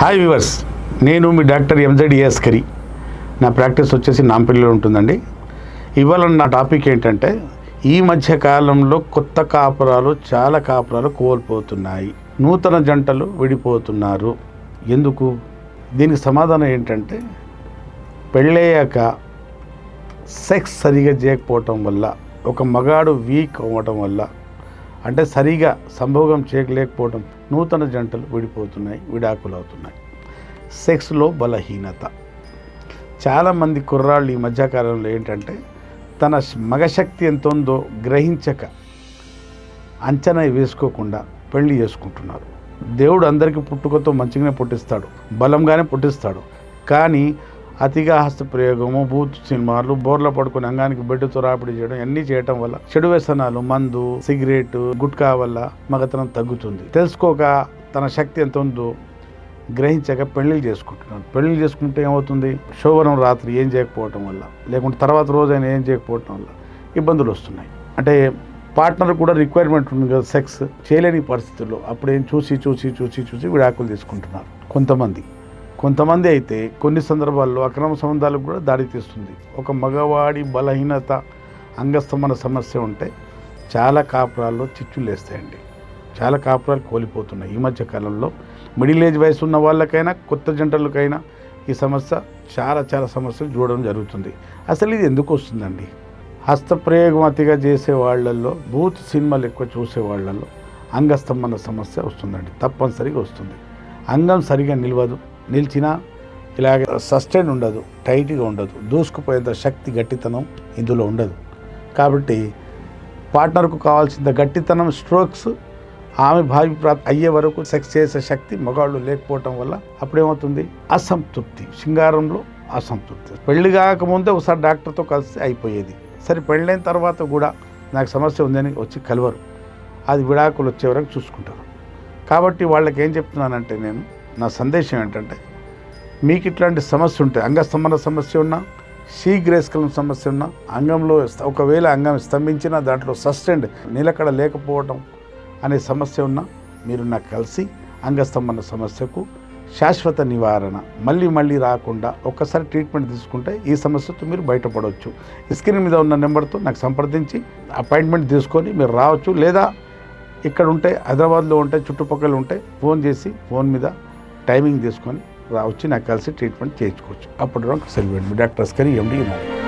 Hi viewers నేను మీ doctor MZ కరి నా ప్రాక్టీస్ వచ్చేసి నాంపల్లిలో ఉంటుందండి. ఇవాళ నా టాపిక్ ఏంటంటే ఈ మధ్య కాలంలో కొత్త కాపురాలు చాలా కాపురాలు కోల్పోతున్నాయి. నూతన జంటలు విడిపోతున్నారు. ఎందుకు? దీనికి సమాధానం ఏంటంటే పెళ్ళయ్యాక సెక్స్ సరిగా చేయకపోవటం వల్ల ఒక మగాడు వీక్ అవ్వటం వల్ల అంటే సరిగా సంభోగం చేయలేకపోవడం నూతన జంటలు విడిపోతున్నాయి విడాకులవుతున్నాయి. సెక్స్లో బలహీనత. చాలామంది కుర్రాళ్ళు ఈ మధ్యకాలంలో ఏంటంటే తన మగశక్తి ఎంత ఉందో గ్రహించక అంచనా వేసుకోకుండా పెళ్ళి చేసుకుంటున్నారు. దేవుడు అందరికీ పుట్టుకతో మంచిగానే పుట్టిస్తాడు బలంగానే పుట్టిస్తాడు. కానీ అతిగా హస్త ప్రయోగము బూత్ సినిమాలు బోర్ల పడుకుని అంగానికి బెడ్డుతో తురాపిడి చేయడం అన్నీ చేయటం వల్ల చెడు వ్యసనాలు మందు సిగరెట్ గుట్కా వల్ల మగతనం తగ్గుతుంది. తెలుసుకోక తన శక్తి ఎంత ఉందో గ్రహించక పెళ్ళిళ్ళు చేసుకుంటున్నాడు. పెళ్ళిళ్ళు చేసుకుంటే ఏమవుతుంది? శోభనం రాత్రి ఏం చేయకపోవటం వల్ల లేకుంటే తర్వాత రోజైనా ఏం చేయకపోవటం వల్ల ఇబ్బందులు వస్తున్నాయి. అంటే పార్ట్నర్ కూడా రిక్వైర్మెంట్ ఉంది కదా సెక్స్ చేయలేని పరిస్థితుల్లో. అప్పుడు ఏం చూసి చూసి చూసి చూసి విడాకులు తీసుకుంటున్నారు కొంతమంది. కొంతమంది అయితే కొన్ని సందర్భాల్లో అక్రమ సంబంధాలకు కూడా దారి తీస్తుంది. ఒక మగవాడి బలహీనత అంగస్తంభన సమస్య ఉంటే చాలా కాపురాల్లో చిచ్చులు వేస్తాయండి చాలా కాపురాలు కోల్పోతున్నాయి. ఈ మధ్య కాలంలో మిడిల్ ఏజ్ వయసు ఉన్న వాళ్ళకైనా కొత్త జంటలకైనా ఈ సమస్య చాలా చాలా సమస్యలు చూడడం జరుగుతుంది. అసలు ఇది ఎందుకు వస్తుందండి? హస్తప్రయోగం అతిగా చేసే వాళ్ళల్లో బూత్ సినిమాలు ఎక్కువ చూసే వాళ్ళల్లో అంగస్తంభన సమస్య వస్తుందండి. తప్పనిసరిగా వస్తుంది. అంగం సరిగా నిలవదు. నిలిచినా ఇలాగ సస్టైన్ ఉండదు టైట్గా ఉండదు. దూసుకుపోయేంత శక్తి గట్టితనం ఇందులో ఉండదు. కాబట్టి పార్ట్నర్కు కావాల్సిన గట్టితనం స్ట్రోక్స్ ఆమె భావి ప్రాప్తి అయ్యే వరకు సెక్స్ చేసే శక్తి మగాళ్ళు లేకపోవటం వల్ల అప్పుడేమవుతుంది? అసంతృప్తి. శృంగారంలో అసంతృప్తి. పెళ్ళి కాకముందే ఒకసారి డాక్టర్తో కలిసి అయిపోయేది. సరే పెళ్ళైన తర్వాత కూడా నాకు సమస్య ఉందని వచ్చి కలవరు. అది విడాకులు వచ్చే వరకు చూసుకుంటారు. కాబట్టి వాళ్ళకి ఏం చెప్తున్నానంటే నేను నా సందేశం ఏంటంటే మీకు ఇట్లాంటి సమస్య ఉంటే అంగస్తంభన సమస్య ఉన్నా శీఘ్రేస్కలం సమస్య ఉన్నా అంగంలో ఒకవేళ అంగం స్తంభించిన దాంట్లో సస్టెండ్ నిలకడ లేకపోవడం అనే సమస్య ఉన్నా మీరు నాకు కలిసి అంగస్తంభన సమస్యకు శాశ్వత నివారణ మళ్ళీ మళ్ళీ రాకుండా ఒక్కసారి ట్రీట్మెంట్ తీసుకుంటే ఈ సమస్యతో మీరు బయటపడవచ్చు. స్క్రీన్ మీద ఉన్న నెంబర్తో నాకు సంప్రదించి అపాయింట్మెంట్ తీసుకొని మీరు రావచ్చు. లేదా ఇక్కడ ఉంటే హైదరాబాద్లో ఉంటే చుట్టుపక్కల ఉంటే ఫోన్ చేసి ఫోన్ మీద టైమింగ్ తీసుకొని వచ్చి నాకు కలిసి ట్రీట్మెంట్ చేయించుకోవచ్చు. అప్పుడు వరకు సెలవు డాక్టర్ అస్కరి ఎండి ఉన్నారు